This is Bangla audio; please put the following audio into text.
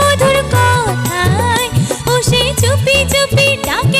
মধুর কথায় ও সে চুপি চুপি ডাক